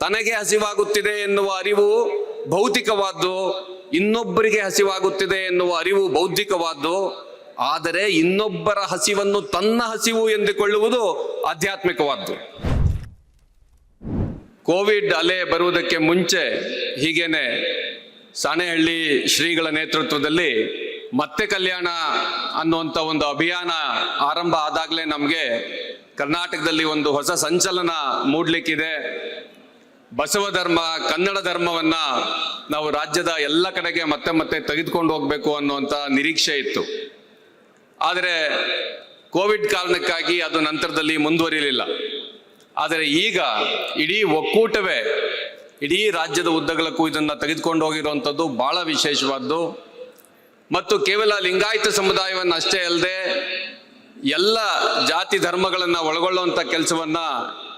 ತನಗೆ ಹಸಿವಾಗುತ್ತಿದೆ ಎನ್ನುವ ಅರಿವು ಭೌತಿಕವಾದ್ದು, ಇನ್ನೊಬ್ಬರಿಗೆ ಹಸಿವಾಗುತ್ತಿದೆ ಎನ್ನುವ ಅರಿವು ಬೌದ್ಧಿಕವಾದ್ದು, ಆದರೆ ಇನ್ನೊಬ್ಬರ ಹಸಿವನ್ನು ತನ್ನ ಹಸಿವು ಎಂದುಕೊಳ್ಳುವುದು ಆಧ್ಯಾತ್ಮಿಕವಾದ್ದು. ಕೋವಿಡ್ ಅಲೆ ಬರುವುದಕ್ಕೆ ಮುಂಚೆ ಹೀಗೇನೆ ಸಾಣೆಹಳ್ಳಿ ಶ್ರೀಗಳ ನೇತೃತ್ವದಲ್ಲಿ ಮತ್ತೆ ಕಲ್ಯಾಣ ಅನ್ನುವಂಥ ಒಂದು ಅಭಿಯಾನ ಆರಂಭ ಆದಾಗಲೇ ನಮಗೆ ಕರ್ನಾಟಕದಲ್ಲಿ ಒಂದು ಹೊಸ ಸಂಚಲನ ಮೂಡ್ಲಿಕ್ಕಿದೆ. ಬಸವ ಧರ್ಮ, ಕನ್ನಡ ಧರ್ಮವನ್ನ ನಾವು ರಾಜ್ಯದ ಎಲ್ಲ ಕಡೆಗೆ ಮತ್ತೆ ಮತ್ತೆ ತೆಗೆದುಕೊಂಡು ಹೋಗ್ಬೇಕು ಅನ್ನುವಂಥ ನಿರೀಕ್ಷೆ ಇತ್ತು. ಆದರೆ ಕೋವಿಡ್ ಕಾರಣಕ್ಕಾಗಿ ಅದು ನಂತರದಲ್ಲಿ ಮುಂದುವರಿಲಿಲ್ಲ. ಆದರೆ ಈಗ ಇಡೀ ಒಕ್ಕೂಟವೇ, ಇಡೀ ರಾಜ್ಯದ ಉದ್ದಗಲಕ್ಕೂ ಇದನ್ನ ತೆಗೆದುಕೊಂಡು ಹೋಗಿರುವಂಥದ್ದು ಬಹಳ ವಿಶೇಷವಾದ್ದು. ಮತ್ತು ಕೇವಲ ಲಿಂಗಾಯತ ಸಮುದಾಯವನ್ನು ಅಷ್ಟೇ ಅಲ್ಲದೆ ಎಲ್ಲ ಜಾತಿ ಧರ್ಮಗಳನ್ನು ಒಳಗೊಳ್ಳುವಂಥ ಕೆಲಸವನ್ನ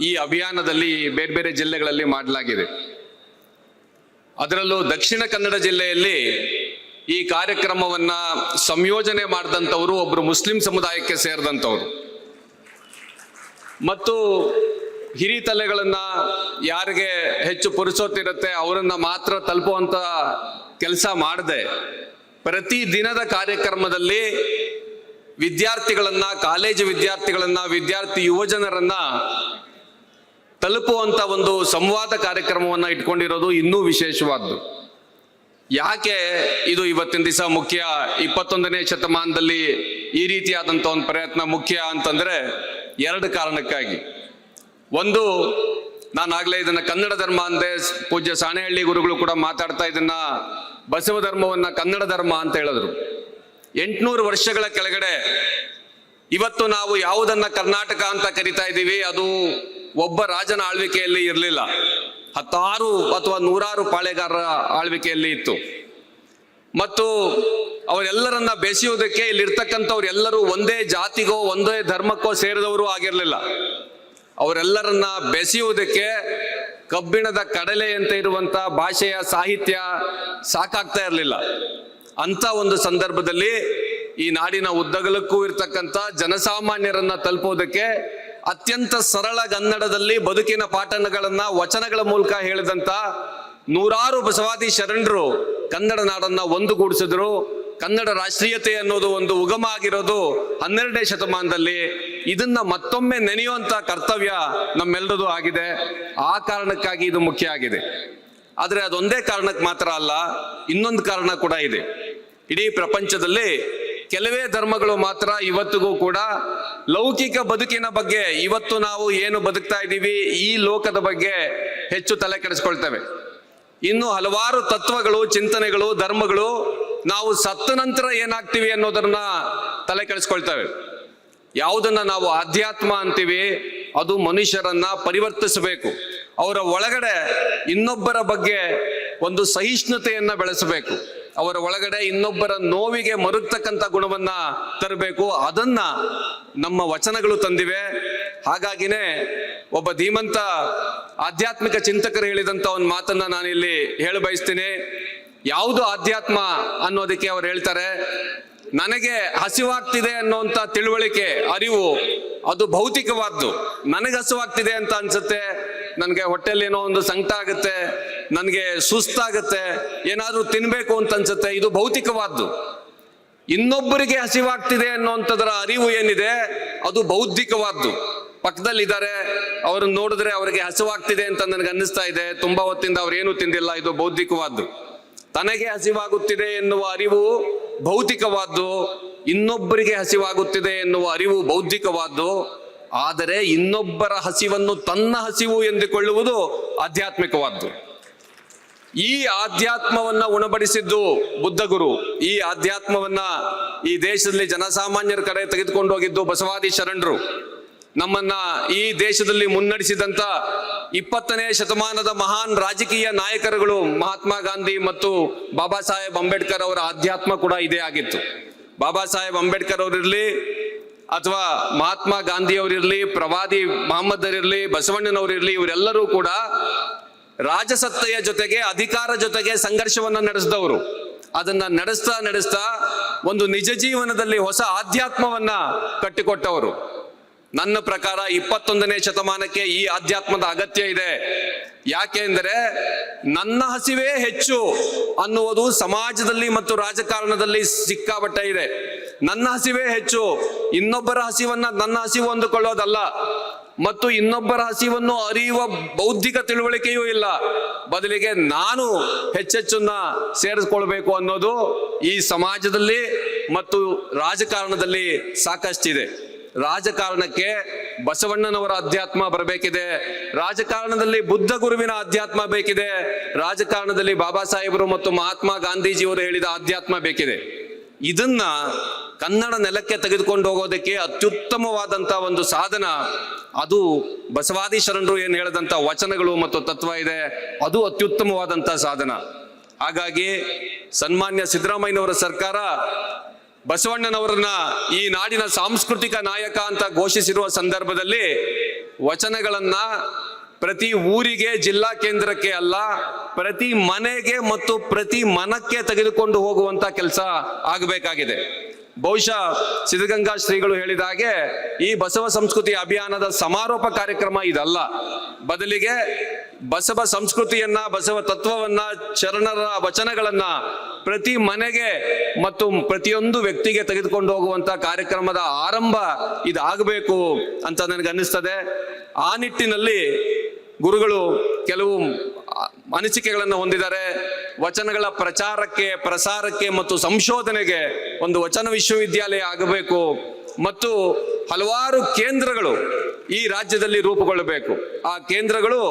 ಈ ಅಭಿಯಾನದಲ್ಲಿ ಬೇರೆ ಬೇರೆ ಜಿಲ್ಲೆಗಳಲ್ಲಿ ಮಾಡಲಾಗಿದೆ. ಅದರಲ್ಲೂ ದಕ್ಷಿಣ ಕನ್ನಡ ಜಿಲ್ಲೆಯಲ್ಲಿ ಈ ಕಾರ್ಯಕ್ರಮವನ್ನ ಸಂಯೋಜನೆ ಮಾಡಿದಂಥವರು ಒಬ್ಬರು ಮುಸ್ಲಿಂ ಸಮುದಾಯಕ್ಕೆ ಸೇರಿದಂಥವ್ರು. ಮತ್ತು ಹಿರಿತಲೆಗಳನ್ನ ಯಾರಿಗೆ ಹೆಚ್ಚು ಪುರುಸೋತಿರುತ್ತೆ ಅವರನ್ನ ಮಾತ್ರ ತಲುಪುವಂತ ಕೆಲಸ ಮಾಡದೆ. ಪ್ರತಿ ದಿನದ ಕಾರ್ಯಕ್ರಮದಲ್ಲಿ ವಿದ್ಯಾರ್ಥಿಗಳನ್ನ, ಕಾಲೇಜು ವಿದ್ಯಾರ್ಥಿಗಳನ್ನ, ವಿದ್ಯಾರ್ಥಿ ಯುವಜನರನ್ನ ತಲುಪುವಂತ ಒಂದು ಸಂವಾದ ಕಾರ್ಯಕ್ರಮವನ್ನ ಇಟ್ಕೊಂಡಿರೋದು ಇನ್ನೂ ವಿಶೇಷವಾದ್ದು. ಯಾಕೆ ಇದು ಇವತ್ತಿನ ದಿವಸ ಮುಖ್ಯ? ಇಪ್ಪತ್ತೊಂದನೇ ಶತಮಾನದಲ್ಲಿ ಈ ರೀತಿಯಾದಂಥ ಒಂದು ಪ್ರಯತ್ನ ಮುಖ್ಯ ಅಂತಂದ್ರೆ ಎರಡು ಕಾರಣಕ್ಕಾಗಿ. ಒಂದು, ನಾನಾಗಲೇ ಇದನ್ನ ಕನ್ನಡ ಧರ್ಮ ಅಂದೆ, ಪೂಜ್ಯ ಸಾಣೆಹಳ್ಳಿ ಗುರುಗಳು ಕೂಡ ಮಾತಾಡ್ತಾ ಇದನ್ನ ಬಸವ ಧರ್ಮವನ್ನ ಕನ್ನಡ ಧರ್ಮ ಅಂತ ಹೇಳಿದ್ರು. ಎಂಟುನೂರು ವರ್ಷಗಳ ಕೆಳಗಡೆ ಇವತ್ತು ನಾವು ಯಾವುದನ್ನ ಕರ್ನಾಟಕ ಅಂತ ಕರಿತಾ ಇದ್ದೀವಿ, ಅದು ಒಬ್ಬ ರಾಜನ ಆಳ್ವಿಕೆಯಲ್ಲಿ ಇರಲಿಲ್ಲ. ಹತ್ತಾರು ಅಥವಾ ನೂರಾರು ಪಾಳೆಗಾರರ ಆಳ್ವಿಕೆಯಲ್ಲಿ ಇತ್ತು. ಮತ್ತು ಅವರೆಲ್ಲರನ್ನ ಬೆಸೆಯುವುದಕ್ಕೆ ಇಲ್ಲಿರ್ತಕ್ಕಂಥವ್ರೆಲ್ಲರೂ ಒಂದೇ ಜಾತಿಗೋ, ಒಂದೇ ಧರ್ಮಕ್ಕೋ ಸೇರಿದವರು ಆಗಿರಲಿಲ್ಲ. ಅವರೆಲ್ಲರನ್ನ ಬೆಸೆಯುವುದಕ್ಕೆ ಕಬ್ಬಿಣದ ಕಡಲೆ ಅಂತ ಇರುವಂತ ಭಾಷೆಯ ಸಾಹಿತ್ಯ ಸಾಕಾಗ್ತಾ ಇರಲಿಲ್ಲ. ಅಂತ ಒಂದು ಸಂದರ್ಭದಲ್ಲಿ ಈ ನಾಡಿನ ಉದ್ದಗಲಕ್ಕೂ ಇರ್ತಕ್ಕಂಥ ಜನಸಾಮಾನ್ಯರನ್ನ ತಲುಪೋದಕ್ಕೆ ಅತ್ಯಂತ ಸರಳ ಕನ್ನಡದಲ್ಲಿ ಬದುಕಿನ ಪಾಠಗಳನ್ನ ವಚನಗಳ ಮೂಲಕ ಹೇಳಿದಂತ ನೂರಾರು ಬಸವಾದಿ ಶರಣರು ಕನ್ನಡ ನಾಡನ್ನ ಒಂದುಗೂಡಿಸಿದ್ರು. ಕನ್ನಡ ರಾಷ್ಟ್ರೀಯತೆ ಅನ್ನೋದು ಒಂದು ಉಗಮ ಆಗಿರೋದು ಹನ್ನೆರಡನೇ ಶತಮಾನದಲ್ಲಿ. ಇದನ್ನ ಮತ್ತೊಮ್ಮೆ ನೆನೆಯುವಂತ ಕರ್ತವ್ಯ ನಮ್ಮೆಲ್ಲರದು ಆಗಿದೆ. ಆ ಕಾರಣಕ್ಕಾಗಿ ಇದು ಮುಖ್ಯ ಆಗಿದೆ. ಆದರೆ ಅದೊಂದೇ ಕಾರಣಕ್ಕೆ ಮಾತ್ರ ಅಲ್ಲ, ಇನ್ನೊಂದು ಕಾರಣ ಕೂಡ ಇದೆ. ಇಡೀ ಪ್ರಪಂಚದಲ್ಲಿ ಕೆಲವೇ ಧರ್ಮಗಳು ಮಾತ್ರ ಇವತ್ತಿಗೂ ಕೂಡ ಲೌಕಿಕ ಬದುಕಿನ ಬಗ್ಗೆ ಇವತ್ತು ನಾವು ಏನು ಬದುಕ್ತಾ ಇದ್ದೀವಿ ಈ ಲೋಕದ ಬಗ್ಗೆ ಹೆಚ್ಚು ತಲೆ ಕೆಡಿಸ್ಕೊಳ್ತೇವೆ. ಇನ್ನು ಹಲವಾರು ತತ್ವಗಳು, ಚಿಂತನೆಗಳು, ಧರ್ಮಗಳು ನಾವು ಸತ್ತ ನಂತರ ಏನಾಗ್ತೀವಿ ಅನ್ನೋದನ್ನ ತಲೆ ಕೆಡಿಸ್ಕೊಳ್ತೇವೆ. ಯಾವುದನ್ನ ನಾವು ಆಧ್ಯಾತ್ಮ ಅಂತೀವಿ, ಅದು ಮನುಷ್ಯರನ್ನ ಪರಿವರ್ತಿಸಬೇಕು. ಅವರ ಒಳಗಡೆ ಇನ್ನೊಬ್ಬರ ಬಗ್ಗೆ ಒಂದು ಸಹಿಷ್ಣುತೆಯನ್ನ ಬೆಳೆಸಬೇಕು. ಅವರ ಒಳಗಡೆ ಇನ್ನೊಬ್ಬರ ನೋವಿಗೆ ಮರುಗ್ತಕ್ಕಂಥ ಗುಣವನ್ನ ತರಬೇಕು. ಅದನ್ನ ನಮ್ಮ ವಚನಗಳು ತಂದಿವೆ. ಹಾಗಾಗಿನೇ ಒಬ್ಬ ಧೀಮಂತ ಆಧ್ಯಾತ್ಮಿಕ ಚಿಂತಕರು ಹೇಳಿದಂತ ಒಂದು ಮಾತನ್ನ ನಾನಿಲ್ಲಿ ಹೇಳ ಬಯಸ್ತೀನಿ. ಯಾವುದು ಆಧ್ಯಾತ್ಮ ಅನ್ನೋದಕ್ಕೆ ಅವ್ರು ಹೇಳ್ತಾರೆ, ನನಗೆ ಹಸಿವಾಗ್ತಿದೆ ಅನ್ನುವಂತ ತಿಳುವಳಿಕೆ, ಅರಿವು, ಅದು ಭೌತಿಕವಾದ್ದು. ನನಗೆ ಹಸಿವಾಗ್ತಿದೆ ಅಂತ ಅನ್ಸುತ್ತೆ, ನನಗೆ ಹೊಟ್ಟೆಲಿ ಏನೋ ಒಂದು ಸಂಕಟ ಆಗುತ್ತೆ ನನಗೆ ಸುಸ್ತಾಗತ್ತೆ, ಏನಾದರೂ ತಿನ್ನಬೇಕು ಅಂತ ಅನ್ಸುತ್ತೆ, ಇದು ಭೌತಿಕವಾದ್ದು. ಇನ್ನೊಬ್ಬರಿಗೆ ಹಸಿವಾಗ್ತಿದೆ ಅನ್ನೋಂಥದ್ರ ಅರಿವು ಏನಿದೆ, ಅದು ಬೌದ್ಧಿಕವಾದ್ದು. ಪಕ್ಕದಲ್ಲಿ ಇದ್ದಾರೆ ಅವ್ರನ್ನ ನೋಡಿದ್ರೆ ಅವರಿಗೆ ಹಸಿವಾಗ್ತಿದೆ ಅಂತ ನನಗೆ ಅನ್ನಿಸ್ತಾ ಇದೆ, ತುಂಬಾ ಹೊತ್ತಿಂದ ಅವ್ರು ಏನು ತಿಂದಿಲ್ಲ, ಇದು ಬೌದ್ಧಿಕವಾದ್ದು. ತನಗೆ ಹಸಿವಾಗುತ್ತಿದೆ ಎನ್ನುವ ಅರಿವು ಭೌತಿಕವಾದ್ದು, ಇನ್ನೊಬ್ಬರಿಗೆ ಹಸಿವಾಗುತ್ತಿದೆ ಎನ್ನುವ ಅರಿವು ಬೌದ್ಧಿಕವಾದ್ದು, ಆದರೆ ಇನ್ನೊಬ್ಬರ ಹಸಿವನ್ನು ತನ್ನ ಹಸಿವು ಎಂದುಕೊಳ್ಳುವುದು ಆಧ್ಯಾತ್ಮಿಕವಾದ್ದು. ಈ ಆಧ್ಯಾತ್ಮವನ್ನ ಉಣಬಡಿಸಿದ್ದು ಬುದ್ಧ ಗುರು ಈ ಆಧ್ಯಾತ್ಮವನ್ನ ಈ ದೇಶದಲ್ಲಿ ಜನಸಾಮಾನ್ಯರ ಕಡೆ ತೆಗೆದುಕೊಂಡು ಹೋಗಿದ್ದು ಬಸವಾದಿ ಶರಣರು. ನಮ್ಮನ್ನ ಈ ದೇಶದಲ್ಲಿ ಮುನ್ನಡೆಸಿದಂತ ಇಪ್ಪತ್ತನೇ ಶತಮಾನದ ಮಹಾನ್ ರಾಜಕೀಯ ನಾಯಕರುಗಳು ಮಹಾತ್ಮ ಗಾಂಧಿ ಮತ್ತು ಬಾಬಾ ಸಾಹೇಬ್ ಅಂಬೇಡ್ಕರ್ ಅವರ ಆಧ್ಯಾತ್ಮ ಕೂಡ ಇದೇ ಆಗಿತ್ತು. ಬಾಬಾ ಸಾಹೇಬ್ ಅಂಬೇಡ್ಕರ್ ಅವರಿರಲಿ ಅಥವಾ ಮಹಾತ್ಮ ಗಾಂಧಿ ಅವರಿರ್ಲಿ, ಪ್ರವಾದಿ ಮಹಮ್ಮದ್ ಇರಲಿ ಬಸವಣ್ಣನವರಿರ್ಲಿ, ಇವರೆಲ್ಲರೂ ಕೂಡ ರಾಜಸತ್ತೆಯ ಜೊತೆಗೆ, ಅಧಿಕಾರ ಜೊತೆಗೆ ಸಂಘರ್ಷವನ್ನ ನಡೆಸಿದವರು. ಅದನ್ನ ನಡೆಸ್ತಾ ನಡೆಸ್ತಾ ಒಂದು ನಿಜ ಜೀವನದಲ್ಲಿ ಹೊಸ ಆಧ್ಯಾತ್ಮವನ್ನ ಕಟ್ಟಿಕೊಟ್ಟವರು. ನನ್ನ ಪ್ರಕಾರ ಇಪ್ಪತ್ತೊಂದನೇ ಶತಮಾನಕ್ಕೆ ಈ ಆಧ್ಯಾತ್ಮದ ಅಗತ್ಯ ಇದೆ. ಯಾಕೆಂದರೆ ನನ್ನ ಹಸಿವೇ ಹೆಚ್ಚು ಅನ್ನುವುದು ಸಮಾಜದಲ್ಲಿ ಮತ್ತು ರಾಜಕಾರಣದಲ್ಲಿ ಸಿಕ್ಕಾಬಟ್ಟೆ ಇದೆ. ನನ್ನ ಹಸಿವೇ ಹೆಚ್ಚು, ಇನ್ನೊಬ್ಬರ ಹಸಿವನ್ನ ನನ್ನ ಹಸಿವು ಅಂದುಕೊಳ್ಳೋದಲ್ಲ. ಮತ್ತು ಇನ್ನೊಬ್ಬರ ಹಸಿವನ್ನು ಅರಿಯುವ ಬೌದ್ಧಿಕ ತಿಳುವಳಿಕೆಯೂ ಇಲ್ಲ. ಬದಲಿಗೆ ನಾನು ಹೆಚ್ಚೆಚ್ಚನ್ನ ಸೇರಿಸ್ಕೊಳ್ಬೇಕು ಅನ್ನೋದು ಈ ಸಮಾಜದಲ್ಲಿ ಮತ್ತು ರಾಜಕಾರಣದಲ್ಲಿ ಸಾಕಷ್ಟಿದೆ. ರಾಜಕಾರಣಕ್ಕೆ ಬಸವಣ್ಣನವರ ಅಧ್ಯಾತ್ಮ ಬರಬೇಕಿದೆ. ರಾಜಕಾರಣದಲ್ಲಿ ಬುದ್ಧ ಗುರುವಿನ ಅಧ್ಯಾತ್ಮ ಬೇಕಿದೆ. ರಾಜಕಾರಣದಲ್ಲಿ ಬಾಬಾ ಸಾಹೇಬರು ಮತ್ತು ಮಹಾತ್ಮ ಗಾಂಧೀಜಿಯವರು ಹೇಳಿದ ಅಧ್ಯಾತ್ಮ ಬೇಕಿದೆ. ಇದನ್ನ ಕನ್ನಡ ನೆಲಕ್ಕೆ ತೆಗೆದುಕೊಂಡು ಹೋಗೋದಕ್ಕೆ ಅತ್ಯುತ್ತಮವಾದಂತಹ ಒಂದು ಸಾಧನ ಅದು ಬಸವಾದಿ ಶರಣರು ಏನು ಹೇಳಿದಂಥ ವಚನಗಳು ಮತ್ತು ತತ್ವ ಇದೆ, ಅದು ಅತ್ಯುತ್ತಮವಾದಂಥ ಸಾಧನ. ಹಾಗಾಗಿ ಸನ್ಮಾನ್ಯ ಸಿದ್ದರಾಮಯ್ಯನವರ ಸರ್ಕಾರ ಬಸವಣ್ಣನವರನ್ನ ಈ ನಾಡಿನ ಸಾಂಸ್ಕೃತಿಕ ನಾಯಕ ಅಂತ ಘೋಷಿಸಿರುವ ಸಂದರ್ಭದಲ್ಲಿ ವಚನಗಳನ್ನ ಪ್ರತಿ ಊರಿಗೆ, ಜಿಲ್ಲಾ ಕೇಂದ್ರಕ್ಕೆ ಅಲ್ಲ, ಪ್ರತಿ ಮನೆಗೆ ಮತ್ತು ಪ್ರತಿ ಮನಕ್ಕೆ ತೆಗೆದುಕೊಂಡು ಹೋಗುವಂತ ಕೆಲಸ ಆಗಬೇಕಾಗಿದೆ. ಬಹುಶಃ ಸಿದ್ಧಗಂಗಾ ಶ್ರೀಗಳು ಹೇಳಿದ ಹಾಗೆ ಈ ಬಸವ ಸಂಸ್ಕೃತಿ ಅಭಿಯಾನದ ಸಮಾರೋಪ ಕಾರ್ಯಕ್ರಮ ಇದಲ್ಲ. ಬದಲಿಗೆ ಬಸವ ಸಂಸ್ಕೃತಿಯನ್ನ, ಬಸವ ತತ್ವವನ್ನ, ಚರಣರ ವಚನಗಳನ್ನ ಪ್ರತಿ ಮನೆಗೆ ಮತ್ತು ಪ್ರತಿಯೊಂದು ವ್ಯಕ್ತಿಗೆ ತೆಗೆದುಕೊಂಡು ಹೋಗುವಂತ ಕಾರ್ಯಕ್ರಮದ ಆರಂಭ ಇದಾಗಬೇಕು ಅಂತ ನನಗೆ ಅನ್ನಿಸ್ತದೆ ಆ ನಿಟ್ಟಿನಲ್ಲಿ ಗುರುಗಳು ಕೆಲವು ಅನಿಸಿಕೆಗಳನ್ನು ಹೊಂದಿದ್ದಾರೆ. ವಚನಗಳ ಪ್ರಚಾರಕ್ಕೆ, ಪ್ರಸಾರಕ್ಕೆ ಮತ್ತು ಸಂಶೋಧನೆಗೆ ಒಂದು ವಚನ ವಿಶ್ವವಿದ್ಯಾಲಯ ಆಗಬೇಕು ಮತ್ತು ಹಲವಾರು ಕೇಂದ್ರಗಳು ಈ ರಾಜ್ಯದಲ್ಲಿ ರೂಪುಗೊಳ್ಳಬೇಕು. ಆ ಕೇಂದ್ರಗಳು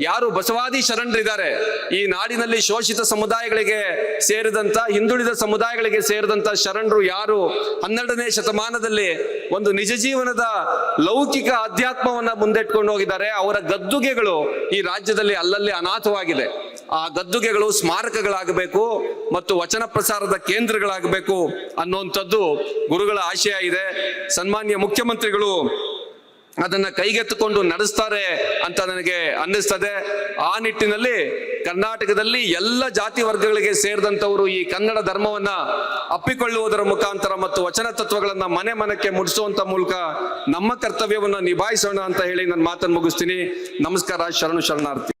ಯಾರು ಬಸವಾದಿ ಶರಣರಿದ್ದಾರೆ, ಈ ನಾಡಿನಲ್ಲಿ ಶೋಷಿತ ಸಮುದಾಯಗಳಿಗೆ ಸೇರಿದಂತ, ಹಿಂದುಳಿದ ಸಮುದಾಯಗಳಿಗೆ ಸೇರಿದಂತ ಶರಣರು ಯಾರು ಹನ್ನೆರಡನೇ ಶತಮಾನದಲ್ಲಿ ಒಂದು ನಿಜ ಜೀವನದ ಲೌಕಿಕ ಅಧ್ಯಾತ್ಮವನ್ನ ಮುಂದಿಟ್ಕೊಂಡು ಹೋಗಿದ್ದಾರೆ, ಅವರ ಗದ್ದುಗೆಗಳು ಈ ರಾಜ್ಯದಲ್ಲಿ ಅಲ್ಲಲ್ಲಿ ಅನಾಥವಾಗಿದೆ ಆ ಗದ್ದುಗೆಗಳು ಸ್ಮಾರಕಗಳಾಗಬೇಕು ಮತ್ತು ವಚನ ಪ್ರಸಾರದ ಕೇಂದ್ರಗಳಾಗಬೇಕು ಅನ್ನುವಂಥದ್ದು ಗುರುಗಳ ಆಶಯ ಇದೆ. ಸನ್ಮಾನ್ಯ ಮುಖ್ಯಮಂತ್ರಿಗಳು ಅದನ್ನ ಕೈಗೆತ್ತಿಕೊಂಡು ನಡೆಸ್ತಾರೆ ಅಂತ ನನಗೆ ಅನ್ನಿಸ್ತದೆ. ಆ ನಿಟ್ಟಿನಲ್ಲಿ ಕರ್ನಾಟಕದಲ್ಲಿ ಎಲ್ಲ ಜಾತಿ ವರ್ಗಗಳಿಗೆ ಸೇರಿದಂಥವರು ಈ ಕನ್ನಡ ಧರ್ಮವನ್ನ ಅಪ್ಪಿಕೊಳ್ಳುವುದರ ಮುಖಾಂತರ ಮತ್ತು ವಚನ ತತ್ವಗಳನ್ನ ಮನೆ ಮನಕ್ಕೆ ಮುಡಿಸುವಂತ ಮೂಲಕ ನಮ್ಮ ಕರ್ತವ್ಯವನ್ನು ನಿಭಾಯಿಸೋಣ ಅಂತ ಹೇಳಿ ನನ್ನ ಮಾತನ್ನು ಮುಗಿಸ್ತೀನಿ. ನಮಸ್ಕಾರ, ಶರಣು ಶರಣಾರ್ಥಿ.